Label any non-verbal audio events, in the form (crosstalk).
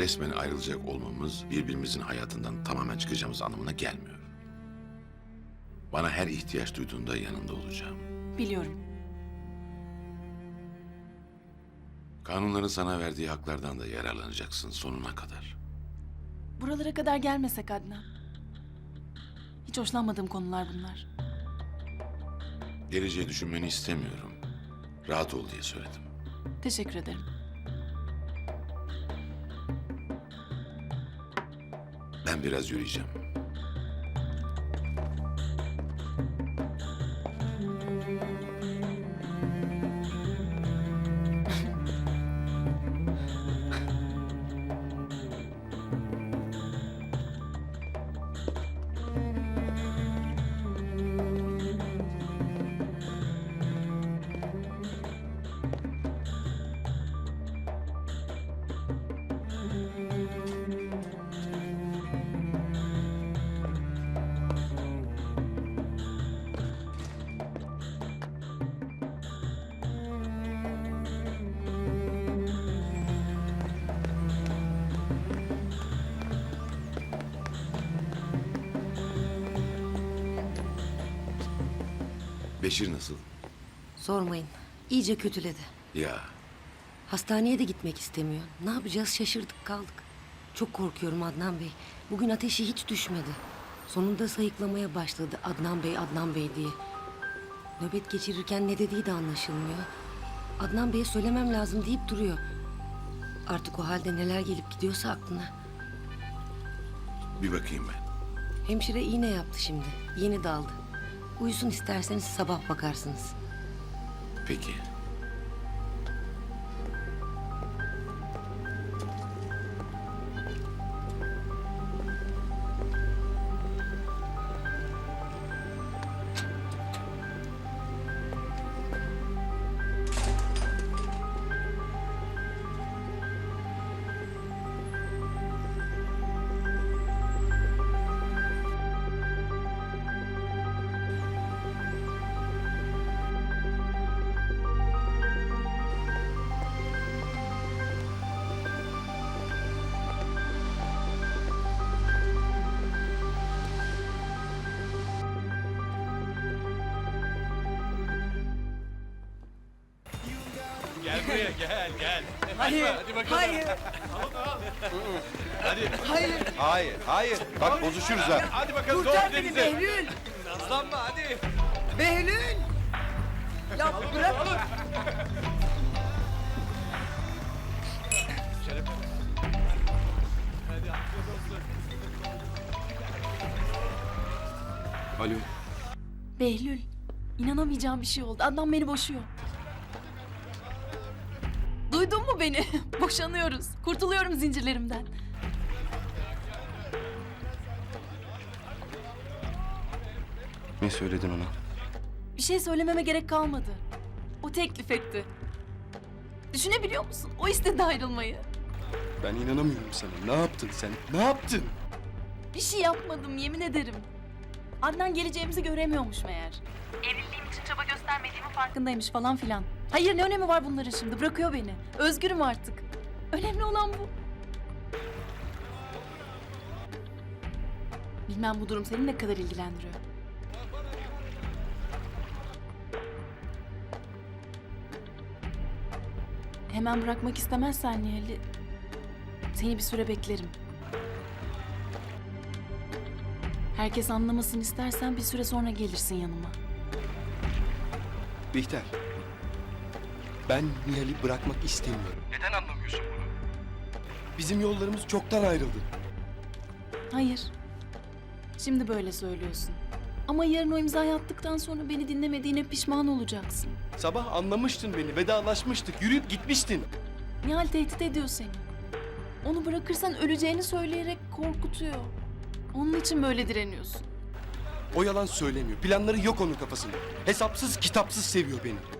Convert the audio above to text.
Resmen ayrılacak olmamız birbirimizin hayatından tamamen çıkacağımız anlamına gelmiyor. Bana her ihtiyaç duyduğunda yanında olacağım. Biliyorum. Kanunların sana verdiği haklardan da yararlanacaksın sonuna kadar. Buralara kadar gelmesek Adnan. Hiç hoşlanmadığım konular bunlar. Geleceği düşünmeni istemiyorum. Rahat ol diye söyledim. Teşekkür ederim. Ben biraz yürüyeceğim. Beşir nasıl? Sormayın. İyice kötüledi. Ya Hastaneye de gitmek istemiyor. Ne yapacağız şaşırdık kaldık. Çok korkuyorum Adnan Bey. Bugün ateşi hiç düşmedi. Sonunda sayıklamaya başladı Adnan Bey, Adnan Bey diye. Nöbet geçirirken ne dediği de anlaşılmıyor. Adnan Bey'e söylemem lazım deyip duruyor. Artık o halde neler gelip gidiyorsa aklına. bir bakayım ben. Hemşire iğne yaptı şimdi. Yeni daldı. Uyusun isterseniz sabah bakarsınız. Peki. Gel buraya gel gel. Hayır, Hadi bakalım. hayır, Hadi. hayır. Hayır, hayır. Bak bozuşuruz ha. Hadi bakalım Kurtar doğru beni denize. Behlül. Nazlanma hadi. Behlül. Ya bırak. Şeref. Hadi afiyet olsun. Alo. Behlül, inanamayacağım bir şey oldu. Adnan beni boşuyor. Mu beni? (laughs) Boşanıyoruz. Kurtuluyorum zincirlerimden. Ne söyledin ona? Bir şey söylememe gerek kalmadı. O teklif etti. Düşünebiliyor musun? O istedi ayrılmayı. Ben inanamıyorum sana. Ne yaptın sen? Ne yaptın? Bir şey yapmadım yemin ederim. Adnan geleceğimizi göremiyormuş meğer. Evliliğim için çaba göstermediğimi farkındaymış falan filan. Hayır ne önemi var bunların şimdi? Bırakıyor beni. Özgürüm artık. Önemli olan bu. Bilmem bu durum seni ne kadar ilgilendiriyor. Hemen bırakmak istemezsen Nihal'i seni bir süre beklerim. Herkes anlamasın istersen bir süre sonra gelirsin yanıma. Bihter. Ben Nihal'i bırakmak istemiyorum. Neden anlamıyorsun bunu? Bizim yollarımız çoktan ayrıldı. Hayır. Şimdi böyle söylüyorsun. Ama yarın o imzayı attıktan sonra beni dinlemediğine pişman olacaksın. Sabah anlamıştın beni, vedalaşmıştık, yürüyüp gitmiştin. Nihal tehdit ediyor seni. Onu bırakırsan öleceğini söyleyerek korkutuyor. Onun için böyle direniyorsun. O yalan söylemiyor. Planları yok onun kafasında. Hesapsız kitapsız seviyor beni.